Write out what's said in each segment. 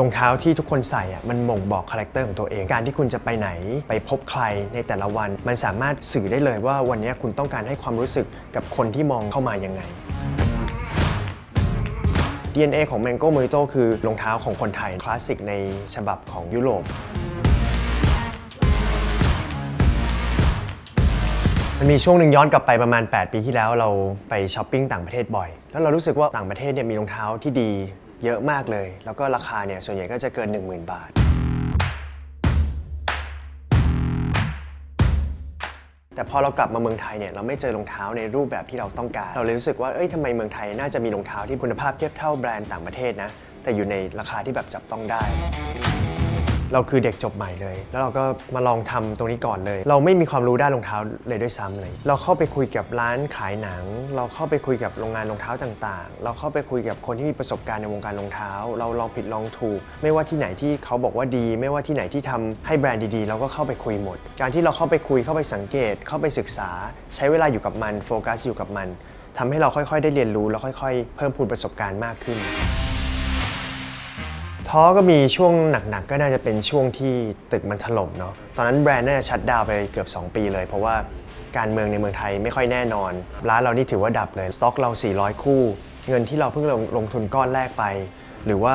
รองเท้าที่ทุกคนใส่อะมันบ่งบอกคาแรคเตอร์ของตัวเอง การที่คุณจะไปไหนไปพบใครในแต่ละวัน มันสามารถสื่อได้เลยว่าวันนี้คุณต้องการให้ความรู้สึกกับคนที่มองเข้ามายังไง DNA ของ Mango Mojito คือรองเท้าของคนไทยคลาสสิกในฉบับของยุโรปมันมีช่วงหนึ่งย้อนกลับไปประมาณ 8 ปีที่แล้วเราไปช้อปปิ้งต่างประเทศบ่อย แล้วเรารู้สึกว่าต่างประเทศเนี่ยมีรองเท้าที่ดี เยอะมากเลย แล้วก็ราคาเนี่ยส่วนใหญ่ก็จะเกิน 10,000 บาท แต่พอเรากลับมาเมืองไทยเนี่ยเราไม่เจอรองเท้าในรูปแบบที่เราต้องการ เราเลยรู้สึกว่าเอ้ยทำไมเมืองไทยน่าจะมีรองเท้าที่คุณภาพเทียบเท่าแบรนด์ต่างประเทศนะแต่อยู่ในราคาที่แบบจับต้องได้ เราคือเด็กจบใหม่เลย แล้วเราก็มาลองทำตรงนี้ก่อนเลย เราไม่มีความรู้ด้านรองเท้าเลยด้วยซ้ำเลย เราเข้าไปคุยกับร้านขายหนัง เราเข้าไปคุยกับโรงงานรองเท้าต่างๆ เราเข้าไปคุยกับคนที่มีประสบการณ์ในวงการรองเท้า เราลองผิดลองถูก ไม่ว่าที่ไหนที่เขาบอกว่าดี ไม่ว่าที่ไหนที่ทำให้แบรนด์ดีๆ เราก็เข้าไปคุยหมด การที่เราเข้าไปคุยเข้าไปสังเกต เข้าไปศึกษา ใช้เวลาอยู่กับมันโฟกัสอยู่กับมันทำให้เราค่อยๆ ได้เรียนรู้แล้วค่อย ๆ เพิ่มพูนประสบการณ์มากขึ้น ท้อก็มีช่วงหนักๆ ก็น่าจะเป็นช่วงที่ตึกมันถล่มเนาะตอนนั้นแบรนด์น่าจะชัดดาวไปเกือบ 2 ปีเลย เพราะว่าการเมืองในเมืองไทยไม่ค่อยแน่นอน ร้านเรานี่ถือว่าดับเลย สต็อกเรา 400 คู่ เงินที่เราเพิ่งลงลงทุนก้อนแรกไป หรือว่า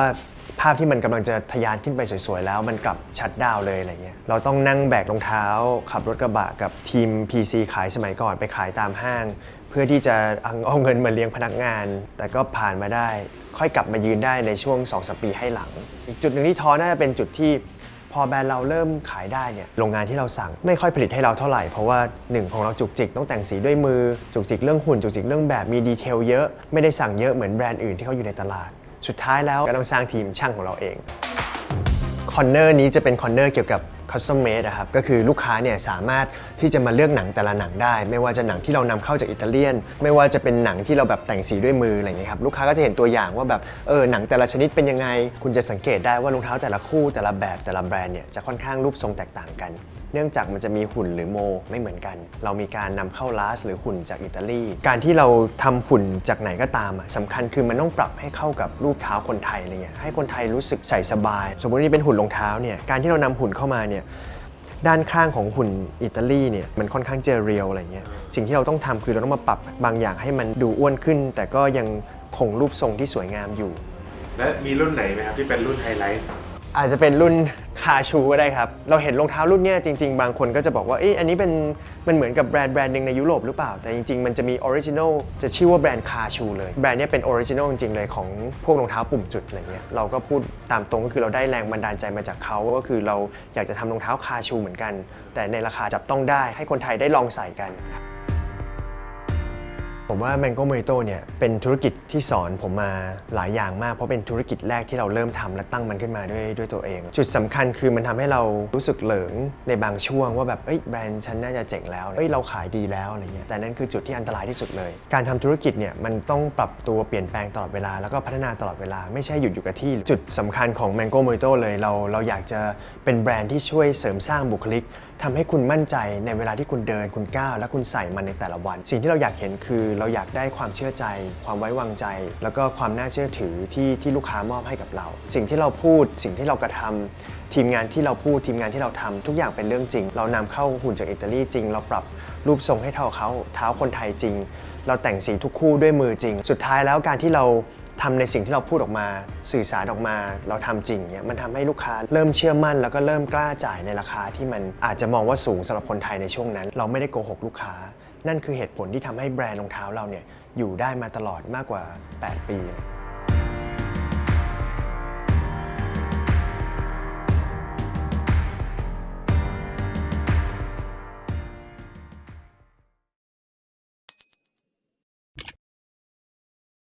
ภาพที่มันกำลังจะทะยานขึ้นไปสวยๆ แล้วมันกลับชัดดาวเลยอะไรเงี้ย เราต้องนั่งแบกรองเท้า ขับรถกระบะกับทีม PC ขายสมัยก่อนไปขายตามห้าง เพื่อที่จะเอาเอาเงินมาเลี้ยงพนักงาน แต่ก็ผ่านมาได้ ค่อยกลับมายืนได้ในช่วง2อสปีให้หลัง อีกจุดหนึ่งที่ท้อน่าจะเป็นจุดที่พอแบรนด์เราเริ่มขายได้เนี่ยโรงงานที่เราสั่งไม่ค่อยผลิตให้เราเท่าไหร่เพราะว่าหนึ่งของเราจุกจิกต้องแต่งสีด้วยมือจุกจิกเรื่องหุ่นจุกจิกเรื่องแบบมีดีเทลเยอะไม่ได้สั่งเยอะเหมือนแบรนด์อื่นที่เขาอยู่ในตลาด สุดท้ายแล้วก็ต้องสร้างทีมช่างของเราเองคอนเนอร์นี้จะเป็นคอนเนอร์เกี่ยวกับ custom made นะครับก็คือลูกค้าเนี่ยสามารถที่จะมาเลือกหนังแต่ละหนังได้ ไม่ว่าจะหนังที่เรานำเข้าจากอิตาเลียน ไม่ว่าจะเป็นหนังที่เราแบบแต่งสีด้วยมืออะไรอย่างเงี้ยครับลูกค้าก็จะเห็นตัวอย่างว่าแบบเออหนังแต่ละชนิดเป็นยังไง คุณจะสังเกตได้ว่ารองเท้าแต่ละคู่แต่ละแบบแต่ละแบรนด์เนี่ยจะค่อนข้างรูปทรงแตกต่างกัน เนื่องจากมันจะมีหุ่นหรือโมไม่เหมือนกัน เรามีการนำเข้าลาสหรือหุ่นจากอิตาลี การที่เราทำหุ่นจากไหนก็ตามอะสำคัญคือมันต้องปรับให้เข้ากับรูปเท้าคนไทยอะไรเงี้ยให้คนไทยรู้สึกใส่สบาย สมมตินี่เป็นหุ่นรองเท้าเนี่ยการที่เรานำหุ่นเข้ามาเนี่ยด้านข้างของหุ่นอิตาลีเนี่ยมันค่อนข้างจะเรียวอะไรเงี้ยสิ่งที่เราต้องทำคือเราต้องมาปรับบางอย่างให้มันดูอ้วนขึ้น แต่ก็ยังคงรูปทรงที่สวยงามอยู่ และมีรุ่นไหนไหมครับที่เป็นรุ่นไฮไลท์ อาจจะเป็นรุ่นคาชูก็ได้ครับ เราเห็นรองเท้ารุ่นเนี้ยจริง ๆ บางคนก็จะบอกว่าเอ๊ะอันนี้เป็นมันเหมือนกับแบรนด์แบรนด์หนึ่งในยุโรปหรือเปล่า แต่จริง ๆ มันจะมีออริจินอลจะชื่อว่าแบรนด์คาชูเลย แบรนด์เนี้ยเป็นออริจินอลจริง ๆ เลยของพวกรองเท้าปุ่มจุดอะไรเงี้ยเราก็พูดตามตรงก็คือเราได้แรงบันดาลใจมาจากเขาก็คือเราอยากจะทำรองเท้าคาชูเหมือนกัน แต่ในราคาจับต้องได้ให้คนไทยได้ลองใส่กัน ผมว่า Mango Mojito เนี่ยเป็นธุรกิจที่สอนผมมาหลายอย่างมาก เพราะเป็นธุรกิจแรกที่เราเริ่มทำและตั้งมันขึ้นมาด้วยด้วยตัวเอง จุดสำคัญคือมันทำให้เรารู้สึกเหลิงในบางช่วงว่าแบบเอ้ยแบรนด์ฉันน่าจะเจ๋งแล้วเอ้ยเราขายดีแล้วอะไรเงี้ยแต่นั่นคือจุดที่อันตรายที่สุดเลย การทำธุรกิจเนี่ยมันต้องปรับตัวเปลี่ยนแปลงตลอดเวลา แล้วก็พัฒนาตลอดเวลาไม่ใช่หยุดอยู่กับที่จุดสำคัญของ Mango Mojito เลยเราเราอยากจะเป็นแบรนด์ที่ช่วยเสริมสร้างบุคลิก ทำให้คุณมั่นใจในเวลาที่คุณเดินคุณก้าวและคุณใส่มันในแต่ละวัน สิ่งที่เราอยากเห็นคือเราอยากได้ความเชื่อใจ ความไว้วางใจ แล้วก็ความน่าเชื่อถือที่ที่ลูกค้ามอบให้กับเรา สิ่งที่เราพูด สิ่งที่เรากระทำทีมงานที่เราพูด ทีมงานที่เราทำทุกอย่างเป็นเรื่องจริง เรานำเข้าหุ่นจากอิตาลีจริง เราปรับรูปทรงให้เท่าเขาเท้าคนไทยจริง เราแต่งสีทุกคู่ด้วยมือจริง สุดท้ายแล้วการที่เรา ทำในสิ่งที่เราพูดออกมาสื่อสารออกมา เราทำจริงเนี่ยมันทำให้ลูกค้าเริ่มเชื่อมั่น แล้วก็เริ่มกล้าจ่ายในราคาที่มันอาจจะมองว่าสูงสำหรับคนไทยในช่วงนั้น เราไม่ได้โกหกลูกค้า นั่นคือเหตุผลที่ทำให้แบรนด์รองเท้าเราเนี่ยอยู่ได้มาตลอดมากกว่า 8 ปี